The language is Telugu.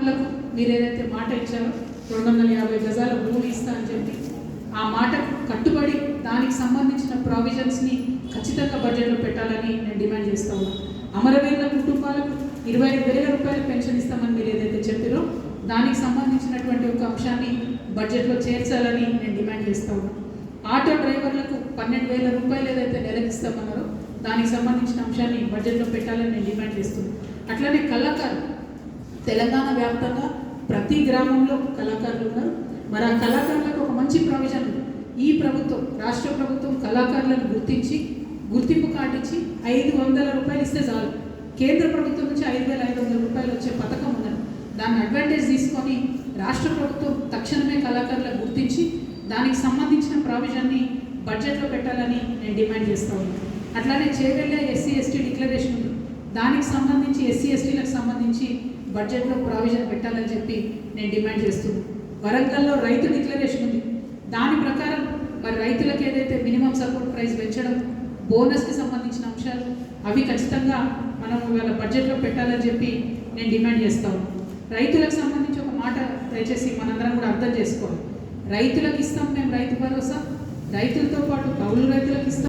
వాళ్ళకు మీరు ఏదైతే మాట ఇచ్చారో రెండు వందల యాభై గజాల భూమి ఇస్తా అని చెప్పి ఆ మాటకు కట్టుబడి దానికి సంబంధించిన ప్రావిజన్స్ని ఖచ్చితంగా బడ్జెట్లో పెట్టాలని నేను డిమాండ్ చేస్తా ఉన్నాను అమరవీరుల కుటుంబాలకు ఇరవై ఐదు వేల రూపాయలు పెన్షన్ ఇస్తామని మీరు ఏదైతే చెప్పారో దానికి సంబంధించినటువంటి ఒక అంశాన్ని బడ్జెట్లో చేర్చాలని నేను డిమాండ్ చేస్తా ఉన్నాను ఆటో డ్రైవర్లకు పన్నెండు వేల రూపాయలు ఏదైతే నెలకు ఇస్తామన్నారో దానికి సంబంధించిన అంశాన్ని బడ్జెట్లో పెట్టాలని నేను డిమాండ్ చేస్తున్నాను అట్లనే కళాకారులు తెలంగాణ వ్యాప్తంగా ప్రతి గ్రామంలో కళాకారులు ఉన్నారు. మరి ఆ కళాకారులకు ఒక మంచి ప్రొవిజన్ ఈ ప్రభుత్వం రాష్ట్ర ప్రభుత్వం కళాకారులను గుర్తించి గుర్తింపు కార్డు ఇచ్చి ఐదు వందల రూపాయలు ఇస్తే చాలు. కేంద్ర ప్రభుత్వం నుంచి ఐదు వేల ఐదు వందల రూపాయలు వచ్చే పథకం ఉన్నది దాన్ని అడ్వాంటేజ్ తీసుకొని రాష్ట్ర ప్రభుత్వం తక్షణమే కళాకారులకు గుర్తించి దానికి సంబంధించిన ప్రావిజన్ని బడ్జెట్లో పెట్టాలని నేను డిమాండ్ చేస్తా ఉన్నాను. అట్లానే చేవెళ్ళే ఎస్సీ ఎస్టీ డిక్లరేషన్ ఉంది. దానికి సంబంధించి ఎస్సీ ఎస్టీలకు సంబంధించి బడ్జెట్లో ప్రావిజన్ పెట్టాలని చెప్పి నేను డిమాండ్ చేస్తున్నాను వరంగల్లో రైతు డిక్లరేషన్ ఉంది. దాని ప్రకారం మరి రైతులకు ఏదైతే మినిమం సపోర్ట్ ప్రైస్ పెంచడం బోనస్కి సంబంధించిన అంశాలు అవి ఖచ్చితంగా మనం ఇవాళ బడ్జెట్లో పెట్టాలని చెప్పి నేను డిమాండ్ చేస్తాను రైతులకు సంబంధించి ఒక మాట దయచేసి మనందరం కూడా అర్థం చేసుకోవాలి. రైతులకు ఇస్తాం మేము రైతు భరోసా రైతులతో పాటు కౌలు రైతులకు ఇస్తాం.